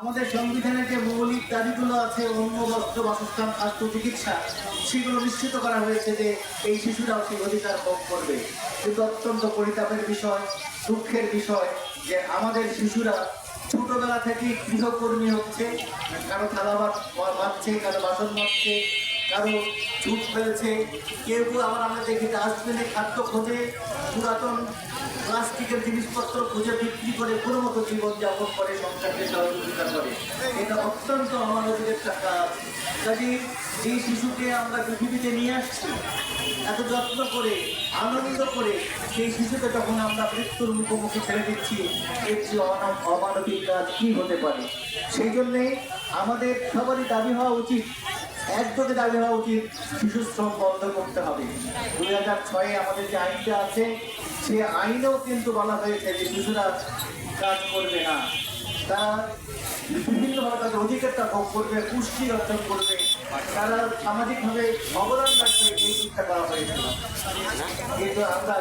আমাদের সংবিধানের যে মৌলিক দাবিগুলো আছে অন্য বস্ত্র, বাসস্থান, স্বাস্থ্য, চিকিৎসা, সেগুলো নিশ্চিত করা হয়েছে যে এই শিশুরাও সেই অধিকার ভোগ করবে। কিন্তু অত্যন্ত পরিতাপের বিষয়, দুঃখের বিষয় যে আমাদের শিশুরা ছোটবেলা থেকে গৃহকর্মী হচ্ছে, কারও থালা মারছে কারও বাসন মারছে কারও ঝুট ফেলছে কেউ কেউ আবার আমরা দেখি ডাস্টবিনে খাদ্য খোঁজে পুরাতন প্লাস্টিকের জিনিসপত্র খুঁজে বিক্রি করে কোনো মতো জীবনযাপন করে, সংসারকে সহযোগিতা করে। এটা অত্যন্ত আমাদের একটা কাজ। কাজে এই শিশুকে আমরা পৃথিবীতে নিয়ে আসছি, এত যত্ন করে, আনন্দ করে, সেই শিশুকে যখন আমরা মৃত্যুর মুখোমুখি ছেড়ে দিচ্ছি, এর যে অমানবিক কাজ কি হতে পারে? সেই জন্যে আমাদের সবারই দাবি হওয়া উচিত একযোগে দাবি হওয়া উচিত শিশু শ্রম বন্ধ করতে হবে। দুই হাজার ছয়ে আমাদের যে আইনটা আছে, সে আইনেও কিন্তু বলা হয়েছে যে শিশুরা কাজ করবে না। তারা বিভিন্নভাবে তাদের অধিকারটা ভোগ করবে, পুষ্টি অর্জন করবে। তারা সামাজিকভাবে অবদান রাখবে, এই চিন্তা করা হয়েছিল। কিন্তু আমরা